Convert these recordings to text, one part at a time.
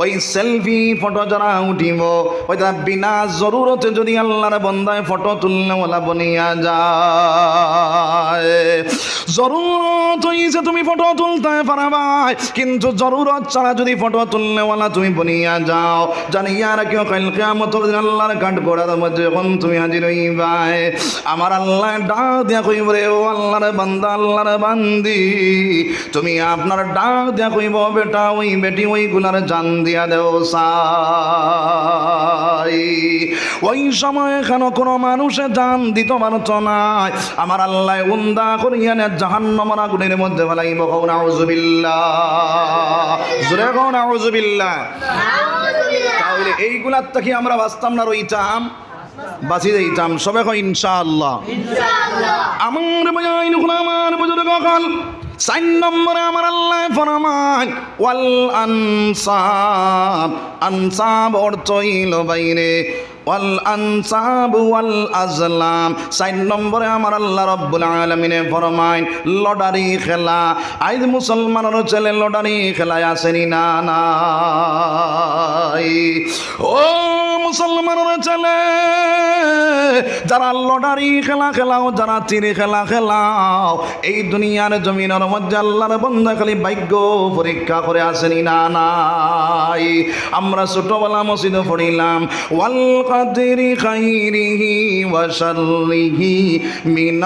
ওই selfie photo যারা উঠিব, ওই তারা বিনা জরুরতে যদি আল্লাহর বন্দায় ফটো তুললে ওলা বনিয়া যায়। জরুরত হইছে তুমি ফটো তুলতে পারবাই, কিন্তু জরুরত ছাড়া যদি ফটো তুললে ওলা তুমি বনিয়া যাও। জানিয়া রাখিও কাল কিয়ামতের দিন আল্লাহর কাঠ গোড়ার মধ্যে যখন তুমি হাজির হইবাই। আমার আল্লাহ ডাক দিয়া কইব রে, ও আল্লাহর বান্দা, আল্লাহর বান্দি। তুমি আপনার ডাক দিয়া কইব, বেটা, ওই বেটি, ওই গুলার জান দিয়া দেও সাই। ওই সময় কেন কোনো মানুষে জান দিত পারত নাই আমার আল্লাহ উন্দা করিয়া নে জাহান্নামের আগুনের মধ্যে ফেলাইব। কও নাউজুবিল্লাহ। জোরে কও নাউজুবিল্লাহ। তাহলে এইগুলার থেকে আমরা বাঁচতাম না রইতাম। বাঁচি যাইতাম। সবে ইনশাআল্লাহ। আমার বাজাইন আমার বুজুর্গ কল সাইন নম্বরে আমার আল্লাহ ফরমান ওয়াল আনসাব। আনসাব অর্থ বাইরে। ওয়াল আনসাব ওয়াল আজলাম। সাইন নম্বরে আমার আল্লাহ রব্বুল আলমিনে ফরমাইন, লটারি খেলা। আইজ মুসলমানের ছেলে লটারি খেলায় আসেনি না নাই ও মুসলমানের ছেলে, যারা লটারি খেলা খেলাও, যারা চিরি খেলা খেলাও, এই দুনিয়ার জমিনের মধ্যে আল্লাহর বন্ধা খালি ভাগ্য পরীক্ষা করে আসেনি না, নাই। আমরা ছোটবেলা মসজিদে পড়িলাম, ওয়াল কাদিরি خيره وشره من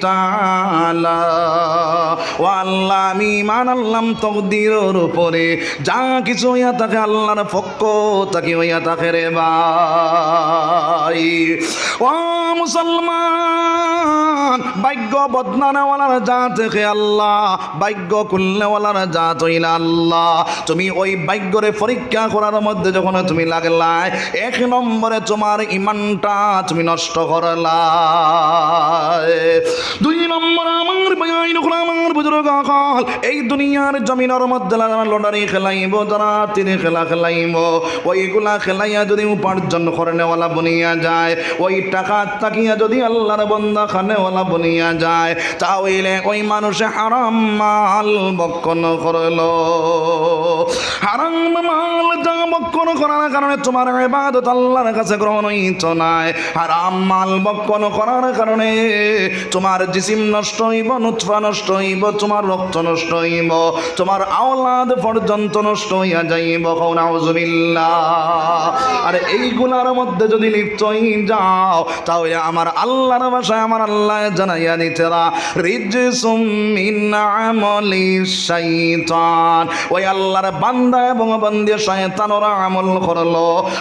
তাআলা ও আল্লাহ আমি মান আল্লাম তকদিরের উপরে যা কিছু হইয়া থাকে আল্লাহর পক্ষ তাকে হইয়া থাকে রে ভাই। ও মুসলমান! ভাগ্য বদনানেওয়ালার যা থেকে আল্লাহ, ভাগ্য কুল্লেওয়ালার যা তৈলা আল্লাহ। তুমি ওই ভাগ্যরে পরীক্ষা করার মধ্যে যখন তুমি লাগলাই, এক নম্বরে তোমার ইমানটা তুমি নষ্ট করলা দুই নম্বর আমার বাইন আমার বুজুর্গ কল এই দুনিয়ার জমিনের মধ্যে যারা লটারি খেলাইব যারা তিনি খেলা খেলাইব। ওইগুলা খেলাইয়া যদি উপার্জন করে নেওয়ালা বনিয়া যায়, ওই টাকা তাকিয়া যদি আল্লাহর বন্দা খানেওয়ালা যায়। তাহলে ওই মানুষে হারাম মাল বক্ষণ হারাম মাল যা বক্ষণ করার কারণে তোমার এবাদত আল্লাহর কাছে হারাম মাল বক্ষণ করার কারণে তোমার জিসিম নষ্ট হইব নুৎফা নষ্ট হইব, তোমার রক্ত নষ্ট হইব, তোমার আওলাদ পর্যন্ত নষ্ট হইয়া যাইব। কৌনাউজুবিল্লাহ আর এইগুলার মধ্যে যদি লিপ্ত হই যাও, তাহলে আমার আল্লাহর ভাষায়, আমার আল্লাহ জানাইয়া দিতেরা ওই আল্লাহর বান্দা এবং বান্দিয়া আমল করল,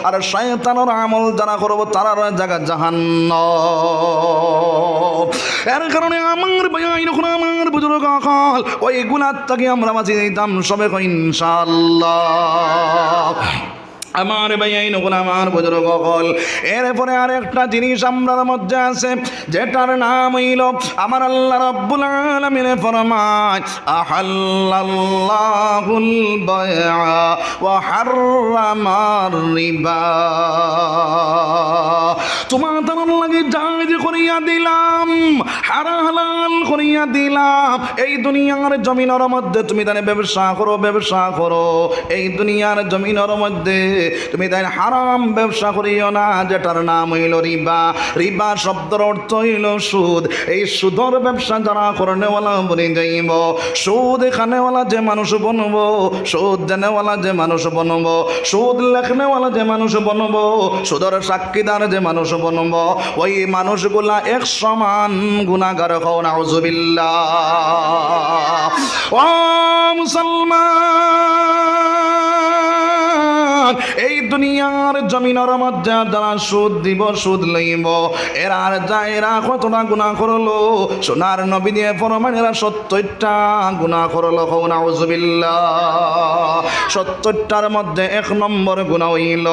আর শয়তানর আমল যারা করব তারার জায়গা জাহান্ন এর কারণে আমার ভাই যখন আমার বুজুর্গ কল ওই গুণার আমরা বাঁচিয়ে দিতাম সবে ইনশাল্লাহ আমার নকুল, আমার বুজুর্গ কল এরপরে আর একটা জিনিস আমরার মধ্যে আছে, যেটার নাম হইল, আমার আল্লাহ রব্বুল আলামিন ফরমায়, আহাল্লাল্লাহুল বায়আ ওয়া হাররামার রিবা। তোমার তার লাগে জায়জ করিয়া দিলাম হারা হালাল করিয়া দিলাম। এই দুনিয়ার জমিনের মধ্যে তুমি তাহলে ব্যবসা করো ব্যবসা করো। এই দুনিয়ার জমিনের মধ্যে তুমি তাই হারাম ব্যবসা করিও না, যেটার নাম হইল রিবা। রিবা শব্দের অর্থ হইল সুদ। এই সুদর ব্যবসা যারা করেনেওয়ালা বলে যাইব, সুদ এখানেওয়ালা যে মানুষ বনবো, সুদ জানেওয়ালা যে মানুষ বনবো, সুদ লেখনেওয়ালা যে মানুষ বনবো, সুদর সাক্ষীদার যে মানুষ বনবো, ওই মানুষগুলা এক সমান গুণাগার হও, নাউজুবিল্লাহ। ও মুসলমান! এই দুনিয়ার জমিনের মধ্যে যারা সুদ দিব, সুদ লইব, এরা আর যা এরা কতটা গুণা করল? সোনার নবী দিয়ে ফরমান এরা সত্তরটা গুণা করল হৌ নাউজুবিল্লাহ। সত্তরটার মধ্যে এক নম্বর গুণা হইল,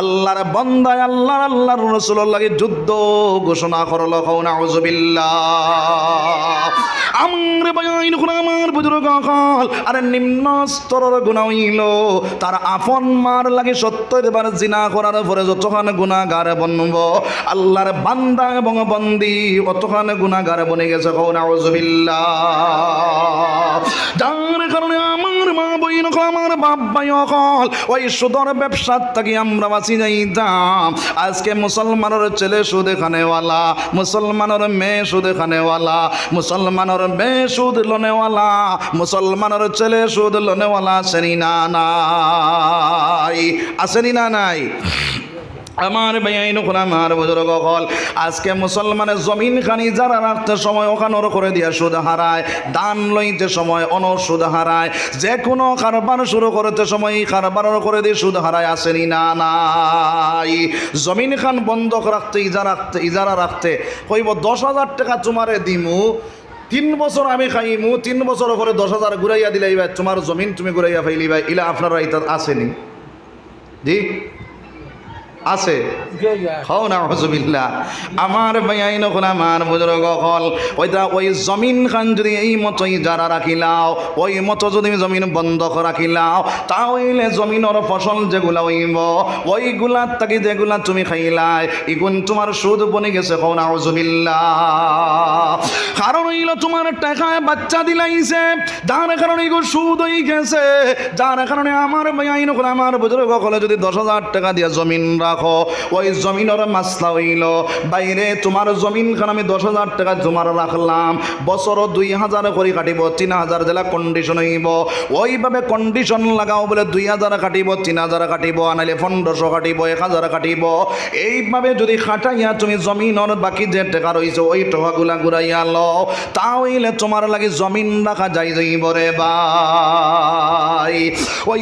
আল্লাহর বন্দায় আল্লাহর আল্লাহর রসুলের লাগে যুদ্ধ ঘোষণা করল হৌ নাউজুবিল্লাহ। আমার বায়াইন আমার বুজুর্গ আরে নিম্ন স্তরের গুণা হইল, তার আপন মার লাগে সত্তর বার জিনা করার পরে যতখানে গুণাগার বনব, আল্লাহর বান্দা এবং বন্দি অতখানে গুণাগার বনে গেছে কৌ নাউজুবিল্লাহ। যার কারণে আমার মা বইন আমার বাপ ভাই অকল, ওই সুদর ব্যবসার থেকে আমরা বাঁচি যাইতাম। আজকে মুসলমানের ছেলে সুদ খানেওয়ালা মুসলমানের মেয়ে সুদ খানেওয়ালা মুসলমানের মেয়ে সুদ লনেওয়ালা, মুসলমানের ছেলে সুদ লনেওয়ালা আসেনি না। আসেনি না নাই? আমার বেআইন আমার বুজুর্গ হল আজকে মুসলমানের জমিন খানি যারা রাখতে সময় ওখানোর করে দিয়া সুদ হারায়, দান লইতে সময় অন সুদ হারায়, যে কোনো কারবার শুরু করতে সময় কারবার করে দিয়ে সুদ হারায়, আসেনি না নাই? জমিন খান বন্ধ রাখতে, ইজা রাখতে, ইজারা রাখতে, কইব দশ হাজার টাকা তোমারে দিমু, তিন বছর আমি খাইমু, তিন বছর পরে দশ হাজার ঘুরাইয়া দিলাই ভাই তোমার জমিন তুমি ঘুরাইয়া ফাইলি ভাই ইলা আপনারা এটা আসেনি। de আছে। হও না হজবিল্লা আমার বেআইন হল আমার বুজুর্গ হল ওইটা ওই জমিন খান যদি এই মতোই যারা রাখিলাও ওই মতো যদি জমিন বন্ধ রাখিলাও তাহলে জমিনের ফসল যেগুলা হইব ওইগুলার তাকে যেগুলা তুমি খাইলাই ইগুন তোমার সুদ বনে গেছে হও না হজবিল্লা কারণ হইল তোমার টাকায় বাচ্চা দিলাইছে যার কারণে এগুলো সুদ হয়ে গেছে যার কারণে আমার বেআইন হল আমার বুজুর্গ হলে যদি দশ হাজার টাকা দিয়ে জমিন রাখো ওই জমিনের মাসলা হইল, বাইরে তোমার জমিন খান আমি দশ হাজার টাকা তোমার রাখলাম বছর দুই হাজার করে কাটিব, তিন হাজার জেলা কন্ডিশন হইব। ওইভাবে কন্ডিশন লাগাও বলে দুই হাজার কাটিব, তিন হাজার কাটিব আনাইলে পনেরোশো কাটিব, এক হাজার কাটিব। এইভাবে যদি খাটাইয়া তুমি জমিনের বাকি যে টাকা রয়েছে ওই টাকাগুলা ঘুরাইয়া লও তাহলে তোমার লাগে জমিন রাখা যাই যাইব রে ভাই। ওই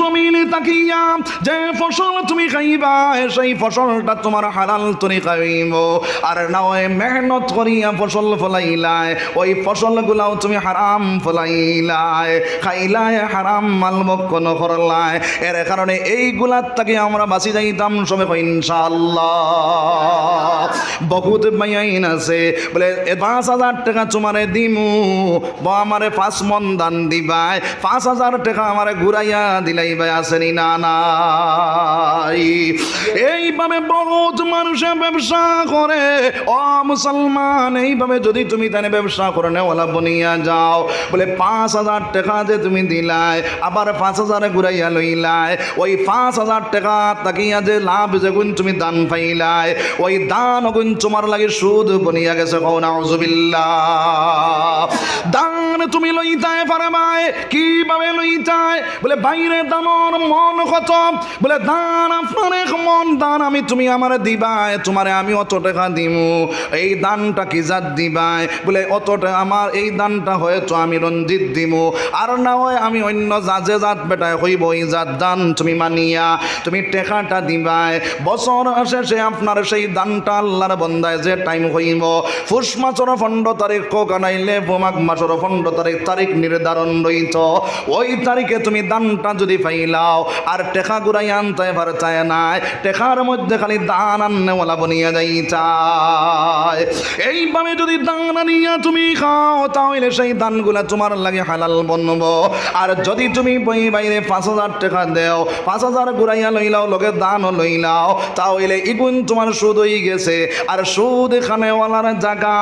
জমিন তাকিয়া যে ফসল তুমি খাইবা, সেই ফসলটা তোমার হালাল তুমি খাইব আর না মেহনত করিয়া ফসল ফলাইলায়, ওই ফসলগুলাও তুমি হারাম ফলাইলায়। খাইলায়, হারাম মাল বক্ষণ করলায়। এর কারণে এইগুলার থেকে আমরা বাঁচি যাইতাম সবে ইনশাল্লাহ বহুত মাইন আছে, বলে পাঁচ হাজার টাকা তোমারে দিমু, বা আমারে পাঁচ মন দান দিবাই। পাঁচ হাজার টাকা আমারে ঘুরাইয়া দিলাই ভাই আসেনি না নাই? এইভাবে বহুত মানুষে ব্যবসা করে। ও মুসলমান, এইভাবে যদি তুমি তানে ব্যবসা করে নেওয়ালা বনিয়া যাও। বলে পাঁচ হাজার টাকা যে তুমি দিলাই, আবার পাঁচ হাজারে ঘুরাইয়া লইলাই। ওই পাঁচ হাজার টাকা তাকিয়া যে লাভ যেগুন তুমি দান পাইলাই, ওই দান অগুন তোমার লাগে সুদ বনিয়া গেছে, কও নাউজুবিল্লাহ। দান তুমি লইতায় পারবাই, কীভাবে লইতায় বলে বাইরে দানর মন কত? বলে, দান আপনার এক মন দান আমি তুমি আমার দিবাই, তোমারে আমি অত টাকা দিমু। এই দানটা কি জাত দিবাই? বলে, অতটা আমার এই দানটা হয়তো আমি রঞ্জিত দিমু। আর না হয় আমি অন্য জাজে জাত বেটায় হইব, এই জাত দান তুমি মানিয়া, তুমি টেকাটা দিবাই। বছর শেষে আপনার সেই দানটা আল্লাহর বন্দায় যে টাইম হইব। ফুস মাসর ফন্ড তারিখ কানাইলে, বোমাক মাসর ফন্ড তারিখ তারিখ নির্ধারণ রইত। ওই তারিখে তুমি দানটা যদি পাইলাও, আর টেকা গুড়াই আনতে পারতায় দান এইভাবে যদি দান আনিয়া তুমি খাও, তাহলে সেই দানগুলা তোমার লাগে হালাল বনব। আর যদি তুমি বই বাইরে পাঁচ হাজার টাকা দেও, পাঁচ হাজার ঘুরাইয়া লইলাও লগে দানও লইলাও, তাহলে ইগুন তোমার সুদ হয়ে গেছে। আর সুদ খানেওয়ালার জায়গা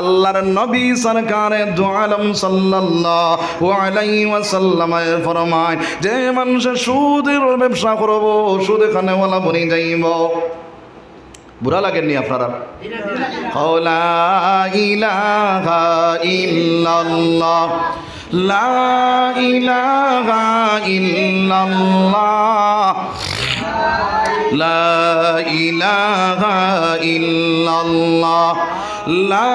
আল্লাহর নবী সরকারে দোয়ালম সাল্লাল্লাহু আলাইহি ওয়াসাল্লাম ফরমায়, যে মানুষের সুদের ব্যবসা করব, সুদ খানেওয়ালা বনি যাইব। বুড়া লাগেননি আপনারা? লা ইলাহা লা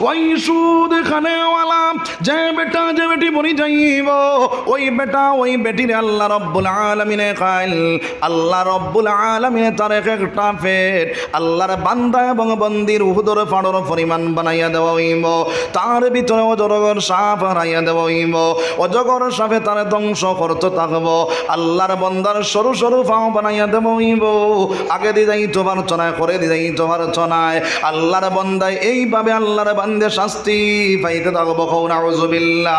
ওই সুদ যে বেটা যে বেটি বনি যাইব, ওই বেটা ওই বেটির আল্লাহ রব্বুল আলমিনে খাইল। আল্লাহ রব্বুল আলমিনে তার এক একটা পেট আল্লাহর বান্দা এবং বন্দির উহুদর ফাড়র পরিমাণ বানাইয়া দেওয়া হইব। তার ভিতরে অজগর সাপ হারাইয়া দেওয়া হইব। অজগর সাপে তার ধ্বংস করতে থাকব। আল্লাহর বন্দার সরু সরু বানাইয়া হইব। আগে তোমার চনায় করে তোমার চনায়। আল্লাহর বন্দায় এইভাবে আল্লাহর বান্দে শাস্তি পাইতে থাকব কৌ নাউজুবিল্লাহ।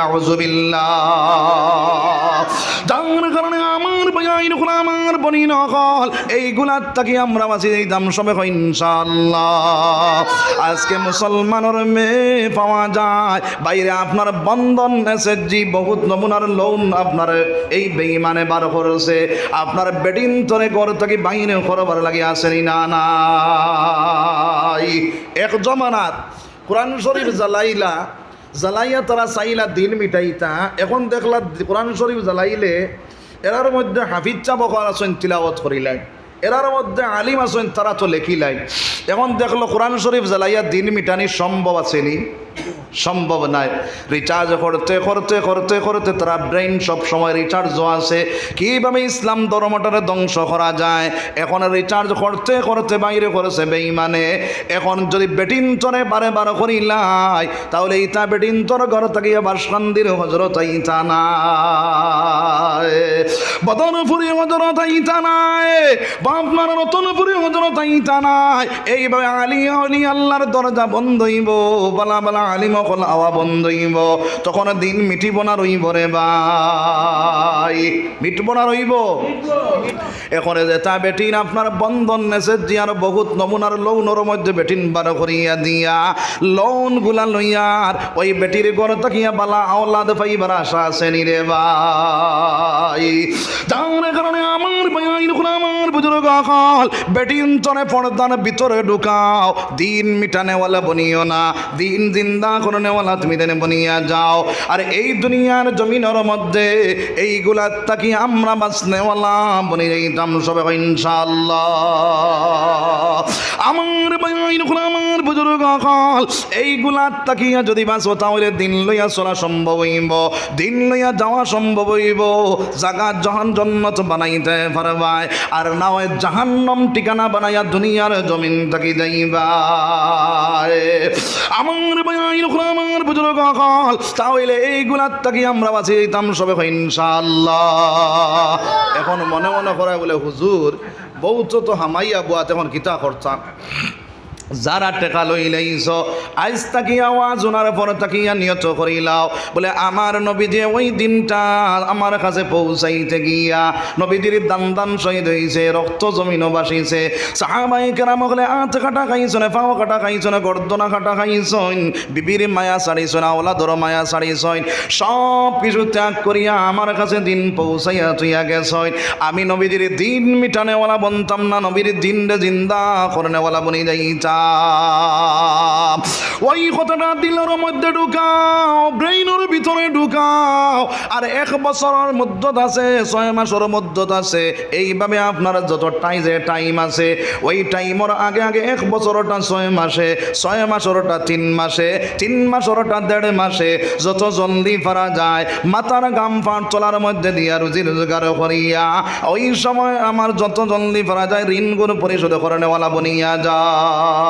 হয় ইনশাল্লাহ আজকে মুসলমানের মেয়ে পাওয়া যায়। বাইরে আপনার বন্ধন এসএসজি বহুত নমুনার লোন আপনার এই বেইমানে বার করেছে। আপনার বেডিন তরে ঘর থেকে বাইরে করবার লাগে আসেনি, না নাই এক জমানাত, কোরআন শরীফ জ্বালাইলা জ্বালাইয়া তারা চাইলা দিন মিটাইতা। এখন দেখলা কোরআন শরীফ জ্বালাইলে এরার মধ্যে হাফিজ চাবকার আছেন, তিলাওয়াত করিলাই। এরার মধ্যে আলিম আছেন তারা তো লেখিলাই। এখন দেখল কোরআন শরীফ জ্বালাইয়া দিন মিটানি সম্ভব আছেনি। সম্ভব নাই। রিচার্জ করতে করতে করতে করতে তারা ব্রেন সব সময় রিচার্জ আছে। কীভাবে ইসলাম ধর্মটারে ধ্বংস করা যায়? এখন রিচার্জ করতে করতে বাইরে করেছে বেইমানে এখন যদি বেটিন তরে বারে বারে করিলাই তাহলে ইতা বেটিন তোর ঘর থেকে আবার শান্তির হজরত ইতা নাই। বদনপুরি হজরত ইতা নাই। বাপনার রতনপুরি হজরত ইতা নাই। এইভাবে আলী আলী আল্লাহর দরজা বন্ধ হইব, বলা বালা আলিম অকল আওয়া বন্ধ হইব, তখন দিন মিটিব না রইব রে ভাই। মিটব না রইব? এখন তা বেটিন আপনার বন্ধন মেসেজ দিয়ার বহুত নমুনার লোনের মধ্যে বেটিন বার করিয়া দিয়া, লোনগুলা লইয়ার ওই বেটির ঘর তাকিয়া বালা আওলাদ পাইবার আশা আছে নি রে ভাই। ভাই আমার বুজুর্গ কাল বেটিন তরে পর্দার ভিতরে ঢুকাও। দিন মিটানেওয়ালা বনিও না, দিন জিন্দা করনেওয়ালা তুমি দেনে বনিয়া যাও। আর এই দুনিয়ার জমিনের মধ্যে এইগুলা তাকি আমরা বাঁচনেওয়ালা বনি যাইতাম সবে ইনশাল্লাহ আমার বুজুর্গ কাল এইগুলা তাকিয়া যদি বাঁচো, তাহলে দিন লইয়া চলা সম্ভব হইব, দিন লইয়া যাওয়া সম্ভব হইব। জাগা জাহান জন্নত বানাইতে পারবাই, আর না হয় জাহান্নম ঠিকানা বানাইয়া দুনিয়ার জমিন থাকি যাইবা আমার বাইন আমার বুজুর্গ কাল তাহলে এইগুলার তাকি আমরা বাঁচি যেতাম সবে ইনশাল্লাহ এখন মনে মনে করা বলে, হুজুর বহুত তো হামাইয়া বুয়াত এখন কিতা করতাম। যারা টেকা লই লাইছ আজ তাকি আওয়াজ ওনার পরে তাকিয়া নিয়ত করিলাও বলে আমার নবী যে ওই দিনটা আমার কাছে পৌঁছাইতে গিয়া। নবীজির দান দান শহীদ হয়েছে রক্ত জমিনও বাসিছে সাহাবাই কেরাম হলে আত কাটা খাইছনে, পাও কাটা খাইছনে গর্দনা কাটা খাইছন বিবির মায়া ছাড়িছন আওলাদর মায়া ছাড়িছন সব কিছু ত্যাগ করিয়া আমার কাছে দিন পৌঁছাইয়া তুইয়া গেছন আমি নবীজির দিন মিটানেওয়ালা বনতাম না নবীর দিন জিন্দা করনেওয়ালা বনি যাইতা। ওই কথাটা দিলের মধ্যে ঢুকাও, ব্রেইনের ভিতরে ঢুকাও। আর এক বছরের মধ্যত আছে, ছয় মাসের মধ্যত আছে। এইভাবে আপনার যত টাই যে টাইম আছে, ওই টাইমের আগে আগে এক বছরটা ছয় মাসে, ছয় মাসেরটা তিন মাসে, তিন মাসেরটা দেড় মাসে যত জলদি পারা যায়, মাথার গাম ফাট চলার মধ্যে দিয়া রুজি রোজগার করিয়া, ওই সময় আমার যত জলদি পারা যায়, ঋণগুলো পরিশোধ করে নেওয়ালা বনিয়া যায়।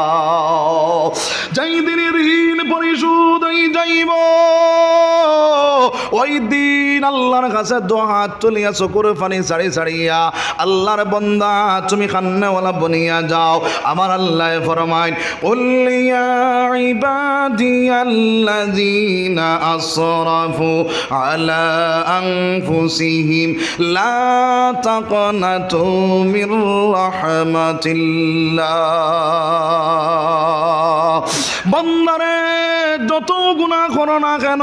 যাই দিনের ঋণ পরিশোধ হয়ে যাইব। ওই দিন আল্লাহর কাছে দো হাত তুলিয়া চকুর পানি ছাড়ি ছাড়িয়া। আল্লাহর বন্দা, তুমি খান্নেওয়ালা বনিয়া যাও। আমার আল্লাহ ফরমাইন উল্লিয়া ইবাদিয়াল্লাযীনা আসরাফু আলা আনফুসিহিম, লা তাকনাতু মির রাহমাতিল্লাহ। বন্দারে, যত গুণা করো না কেন,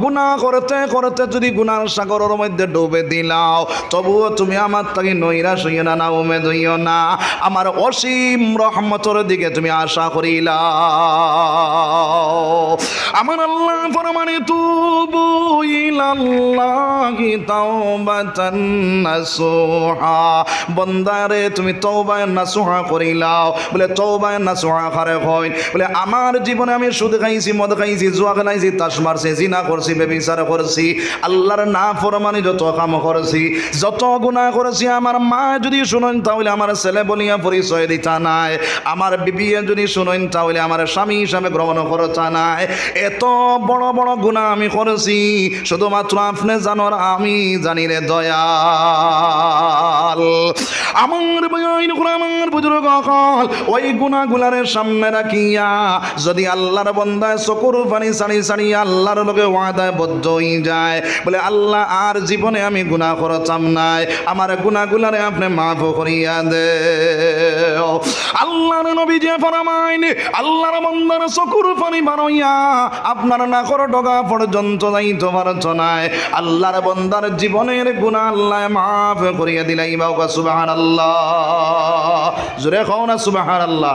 গুণা করতে করতে যদি গুনার সাগরের মধ্যে ডুবে দিলাও, তবুও তুমি আমার তাকে নৈরা সইও না না উমে দইও না। আমার অসীম রহমতর দিকে তুমি আশা করিলাও। আমার আল্লাহ ফরমানে, তুবু ইলাল্লাহি তাওবাতান নাসুহা। বন্দারে, তুমি তওবায় নাসুহা করিলাও। বলে, তওবায় নাসুহা খারে হয় বলে, আমার জীবনে আমি সুদ খাইছি, মদ খাইছি, জুয়া খেলাইছি, তাস মারছি, জিনা করছি, বেবিচার করছি, আল্লাহর না ফরমানি যত কাম করছি, যত গুণা করেছি, আমার মা যদি শুনেন তাহলে আমার ছেলে বলিয়া পরিচয় দিতা নাই, আমার বিবিয়ে যদি শুনেন তাহলে আমার স্বামী হিসাবে গ্রহণ করতা নাই, এত বড় বড় গুণা আমি করেছি, শুধুমাত্র আপনি জানোর আমি জানি রে দয়াল। আমার আমার বুজুর্গ ওই গুণাগুলারে সামনে রাখিয়া যদি আল্লাহর বন্দায় চকুর পানি সারি সারি আল্লাহর লোকে ওয়াদায় বদ্ধ হয়ে যায়, বলে আল্লাহ, আর জীবনে আমি গুণা করতাম নাই। আমার গুণাগুলারে আপনি মাফ করিয়া দে আল্লাহর নবী যে ফরমাইন, আল্লাহর বন্দার চকুর পানি বারইয়া আপনার নাকর ডগা পর্যন্ত যাইতে পারছ নাই। আল্লাহর বন্দার জীবনের গুণা আল্লাহ মাফ করিয়া দিলাই বাউকা সুবাহান আল্লাহ জোরে খাও না সুবাহান আল্লাহ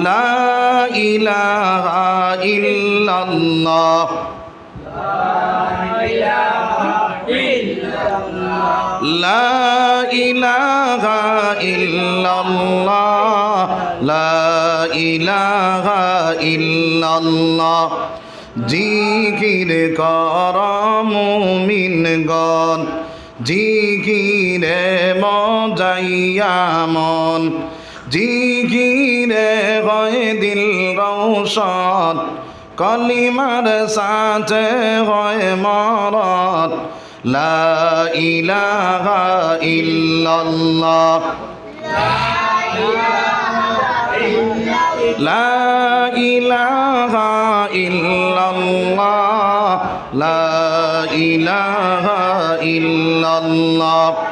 لا إله إلا الله لا إله إلا الله لا إله إلا الله জিকির কর মুমিন গন জিকিরে মজাইয়া মন জিকিরে হয় দিল রৌশন কলিমার সাথে হয় মরত লা ইলাহা ইল্লাল্লাহ। লা ইলাহা ইল্লাল্লাহ। লা ইলাহা ইল্লাল্লাহ।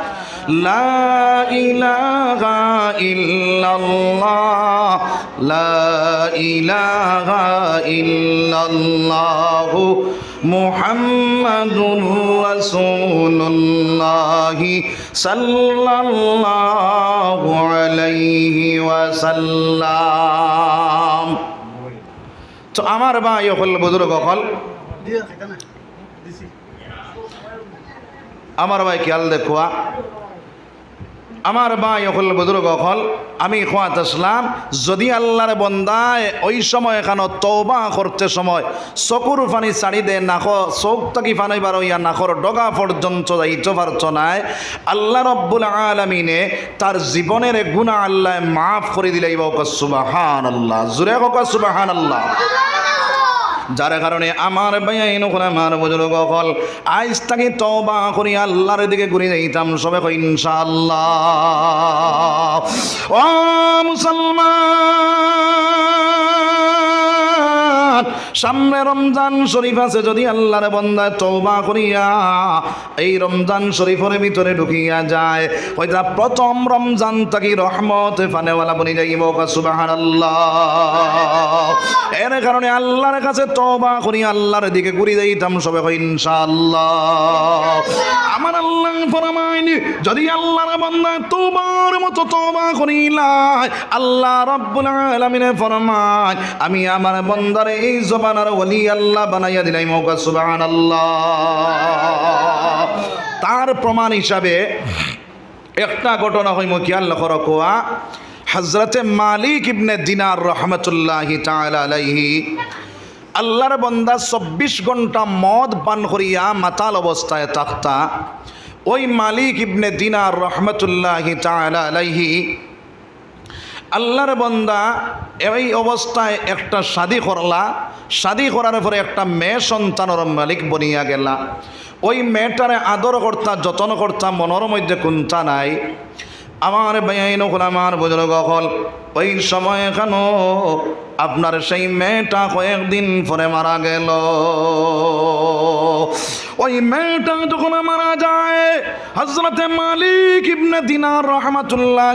লা ইলাহা ইল্লাল্লাহ লা ইলাহা ইল্লাল্লাহ মুহাম্মাদুর রাসূলুল্লাহ সাল্লাল্লাহু আলাইহি ওয়াসাল্লাম। তো আমার ভাই হল বুজুর্গ হল। আমার ভাই খেয়াল দেখুয়া আমার ভাই হল বুজুর্গ হল আমি খোয়াত আসলাম যদি আল্লাহর বন্দায় ওই সময় এখানে তৌবা করতে সময়, চকুর পানি ছাড়ি দে নাক চোখ তাকি পানি বার ইয়া নাকর ডগা পর্যন্ত যাইতে পারছ নাই, আল্লাহ রব্বুল আলমিনে তার জীবনের গুণা আল্লাহ মাফ করে দিলে সুবাহান আল্লাহ কক সুবাহান আল্লাহ যার কারণে আমার বেআইন ওখানে আমার বুজুর্গ হল আইস তাকে তবা করি, আল্লাহর দিকে ঘুরে যাইতাম, সবে ইনশাল্লাহ ও মুসলমান! সামনে রমজান শরীফ আছে, যদি আল্লাহর বন্দা তওবা করিয়া এই রমজান শরীফের ভিতরে ঢুকিয়া যায়, ওইটা প্রথম রমজান থাকি রহমত ফানেওয়ালা বনি যাইব সুবহানাল্লাহ। এর কারণে আল্লাহর কাছে তওবা করি, আল্লাহর দিকে ঘুরি যাইতাম সবে কই ইনশাআল্লাহ। আমার আল্লাহ ফরমাইনি, যদি আল্লাহর বান্দা তোমার মতো তওবা করিলাই, আল্লাহ রাব্বুল আলামিন ফরমায়, আমি আমার বান্দারে এই জবানার ওলি আল্লাহ বানাইয়া দিলাই মৌকা, সুবহানাল্লাহ। তার প্রমাণ হিসাবে একটা ঘটনা হইম খেয়াল লখর কোয়া হজরতে মালিক ইবনে দিনার রহমতুল্লাহি আলাইহি, আল্লাহর বন্দা চব্বিশ ঘণ্টা মদ পান করিয়া মাতাল অবস্থায় থাকতা। ওই মালিক ইবনে দিনার রহমতুল্লাহি আলাইহি আল্লাহর বন্দা এই অবস্থায় একটা শাদি করলা, শাদি করার পরে একটা মেয়ে সন্তানের মালিক বনিয়া গেলা। ওই মেয়েটারে আদর কর্তা, যত্ন কর্তা, মনের মধ্যে কোনটা নাই। আমার বেআইন হল আমার বুজুর্গ হল ওই সময় কেন আপনার সেই মেয়েটা কয়েকদিন পরে মারা গেল? ওই মেয়েটা যখন মারা যায় হজরতে মালিক ইবনে দিনার রহমাতুল্লাহ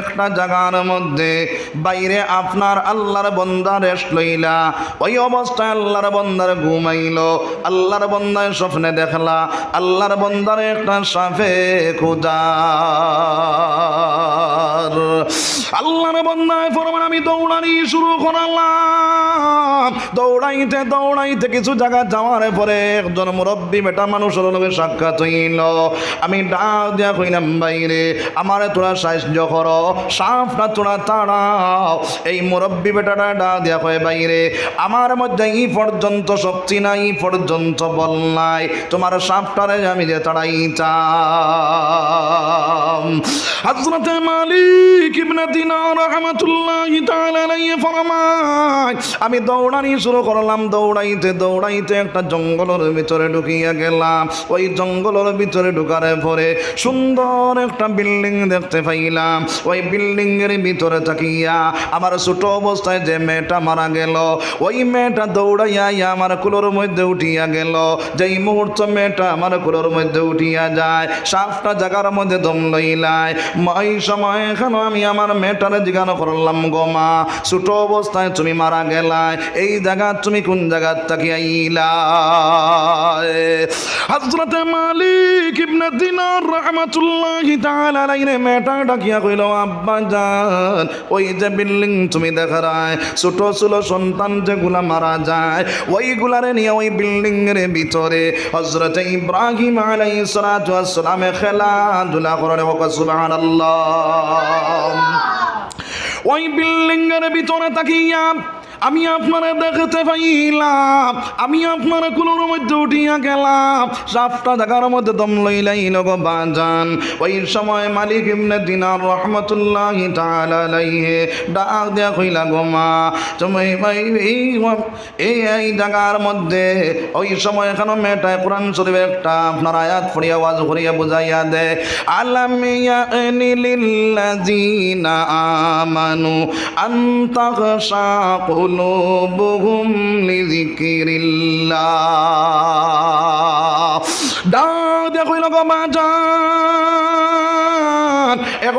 একটা জায়গার মধ্যে বাইরে আপনার আল্লাহর বন্দা রেস্ট লইলা, ওই অবস্থায় আল্লাহর বন্দার ঘুমাইল, আল্লাহর বন্দায় স্বপ্নে দেখলা, আল্লাহর বন্দার একটা সাফে খুদার আল্লাহর বন্দায় ফরমান, আমি দৌড়ানি শুরু করালাম। দৌড়াইতে দৌড়াইতে কিছু জায়গা যাওয়ার পরে একজন মুরব্বী বেটা মানুষের লগে সাক্ষাৎ হইল। আমি ডাক দিয়া কইলাম, বাইরে, আমারে তোরা সাহায্য করো সাফটা তোরা তাড়াও। এই মুরব্বী বেটাটা ডাক দিয়া কয়, বাইরে, আমার মধ্যে ই পর্যন্ত শক্তি নাই পর্যন্ত বল নাই, তোমার সাপটারে আমি যে তাড়াইতাম। হযরতে মালিক ইবনে দিনার রাহমাতুল্লাহি তাআলা আলাইহি ফরমায়, আমি দৌড়ানি শুরু করলাম, দৌড়াইতে দৌড়াইতে একটা জঙ্গলের ভিতরে ঢুকিয়া গেলাম। ওই জঙ্গলের ভিতরে ঢুকার পরে সুন্দর একটা বিল্ডিং দেখতে পাইলাম। ওই বিল্ডিং এর ভিতরে তাকিয়া আমার ছোট অবস্থায় যে মেয়েটা মারা গেল, ওই মেয়েটা দৌড়াইয়া আমার কুলোর মধ্যে উঠিয়া গেল। যেই মুহূর্ত মেয়েটা আমার কুলোর মধ্যে উঠিয়া যায় সাতটা জায়গার মধ্যে দম লইলায়। এই সময় এখানে আমি আমার মেয়েটারে জিজ্ঞাসা করলাম, গো মা, ছোট অবস্থায় তুমি মারা গেলায় এই জায়গা তুমি কোন জায়গা তাকিয়া ইলা হযরতে মালিক ইবনে দিনার রাহমাতুল্লাহি তাআলা আলাইহি মেয়েটা ডাকিয়া কইল, আব্বা জান, ওই যে বিল্ডিং তুমি দেখা রায় ছোট ছোট সন্তান যেগুলা মারা যায়, ওইগুলারে নিয়ে ওই বিল্ডিং এর ভিতরে হযরত ইব্রাহিম আলাইহিস সালাতু ওয়াস সালামে খেলাধুলা করে হোক সুবহানাল্লাহ। ওই বিল্ডিং এর ভিতরে তাকিয়া আমি আপনারা দেখতে পাইলাম, আমি আপনারা কুলোর মধ্যে উঠিয়া গেলাম। সাপটা দেখার মধ্যে দম লইলাই গো বাজান। ওই সময় মালিক ইবনে দিনার রহমতুল্লাহ ডাক দেয়া কইলা গোমা তুমি ভাই, এই এই জায়গার মধ্যে, ওই সময় এখানে মেয়েটায় কোরআন শরীফ একটা আপনার আয়াত ফুড়িয়া আওয়াজ করিয়া বুঝাইয়া দে। আলামিয়া লিল্লাযিনা আমানু আন তাগশা কুলুবুহুম লিযিকিরিল্লাহ দা দেখো না মা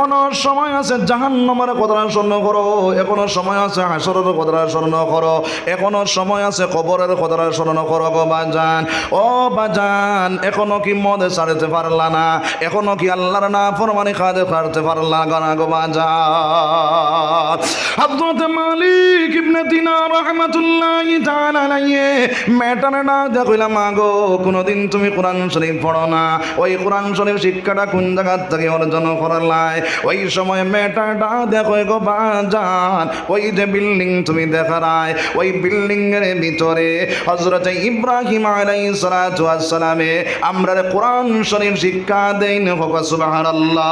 এখনও সময় আছে জাহান নম্বরে কথাটা স্মরণ করো। এখনও সময় আছে, হাসরের কথাটা স্মরণ করো। এখনও সময় আছে, কবরের কথাটা স্মরণ করো গো বাজান। ও বাজান, এখনও কি মদে ছাড়তে পারলা না? এখনও কি আল্লাহর না ফরমানি খাতে ছাড়তে পারলা না গো বাজান? হযরত মালিক ইবনে দিনার রাহমাতুল্লাহি তাআলা আলাইহি মেটানে না দেখলাম আগো কোনদিন তুমি কোরআন শরীফ পড়ো না। ওই কোরআন শরীফ শিক্ষাটা কোন জায়গা থেকে অর্জন করলাই ওই সময় মেটাটা দেখো গো বাজান, ওই যে বিল্ডিং তুমি দেখারায়, ওই বিল্ডিং এর ভিতরে হজরত ইব্রাহিম আলাই সালাতু ওয়াস সালামে আমরা কোরআন শরীফ শিক্ষা দেন হোক সুবহানাল্লাহ।